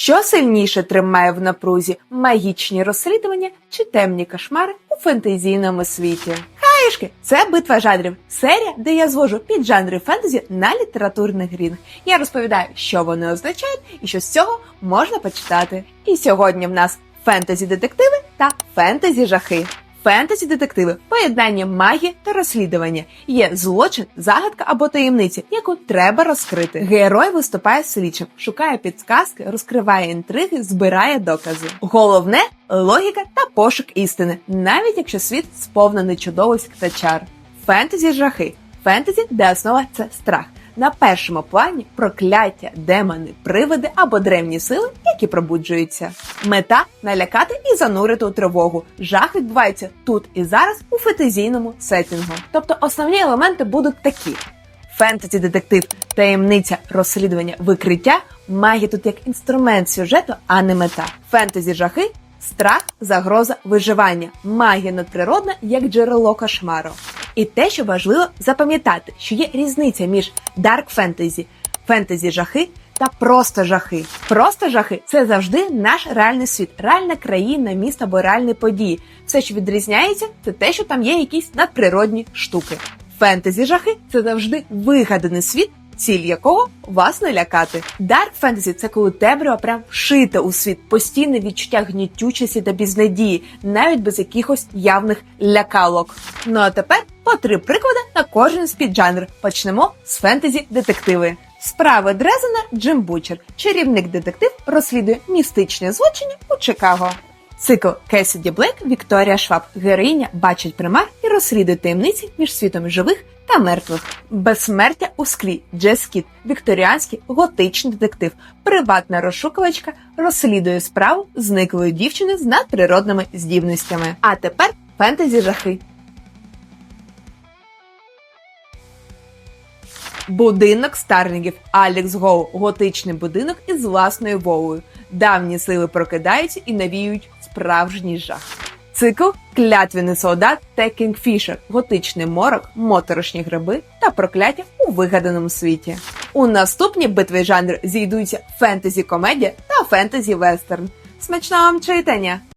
Що сильніше тримає в напрузі магічні розслідування чи темні кошмари у фентезійному світі? Хаєшки, це битва жанрів, серія, де я звожу під жанри фентезі на літературний грінг. Я розповідаю, що вони означають і що з цього можна почитати. І сьогодні в нас фентезі детективи та фентезі жахи. Фентезі детективи поєднання магії та розслідування. Є злочин, загадка або таємниці, яку треба розкрити. Герой виступає слідчим, шукає підсказки, розкриває інтриги, збирає докази. Головне логіка та пошук істини, навіть якщо світ сповнений чудовиськ та чар. Фентезі жахи. Фентезі, де основа це страх. На першому плані прокляття, демони, привиди або древні сили, які пробуджуються. Мета налякати і занурити у тривогу. Жах відбувається тут і зараз у фентезійному сеттингу. Тобто основні елементи будуть такі: фентезі, детектив, таємниця, розслідування, викриття. Магія тут як інструмент сюжету, а не мета. Фентезі жахи. Страх, загроза, виживання, магія надприродна як джерело кошмару. І те, що важливо запам'ятати, що є різниця між дарк фентезі, фентезі жахи та просто жахи. Просто жахи це завжди наш реальний світ, реальна країна, місто або реальні події. Все, що відрізняється, це те, що там є якісь надприродні штуки. Фентезі жахи це завжди вигаданий світ. Ціль якого вас не лякати. Дарк фентезі це коли темрява прям вшита у світ, постійне відчуття гнітючості та безнадії, навіть без якихось явних лякалок. Ну а тепер по три приклади на кожен з. Почнемо з фентезі детективи. Справи Дрезена Джим Бучер, чарівник детектив, розслідує містичні злочини у Чикаго. Цикл Кесіді Блек Вікторія Шваб. Героїня бачить примар і розслідує таємниці між світом живих та мертвих. Безсмертя у склі. Джес Кіт. Вікторіанський готичний детектив. Приватна розшукувачка розслідує справу зниклої дівчини з надприродними здібностями. А тепер фентезі жахи. Будинок Старлінгів Алекс Гоу готичний будинок із власною вовою. Давні сили прокидаються і навіюють справжній жах. Цикл Клятвяний солдат та Кінгфішер, готичний морок, моторошні гриби та прокляття у вигаданому світі. У наступні битви жанр зійдуться фентезі комедія та фентезі вестерн. Смачного вам читання!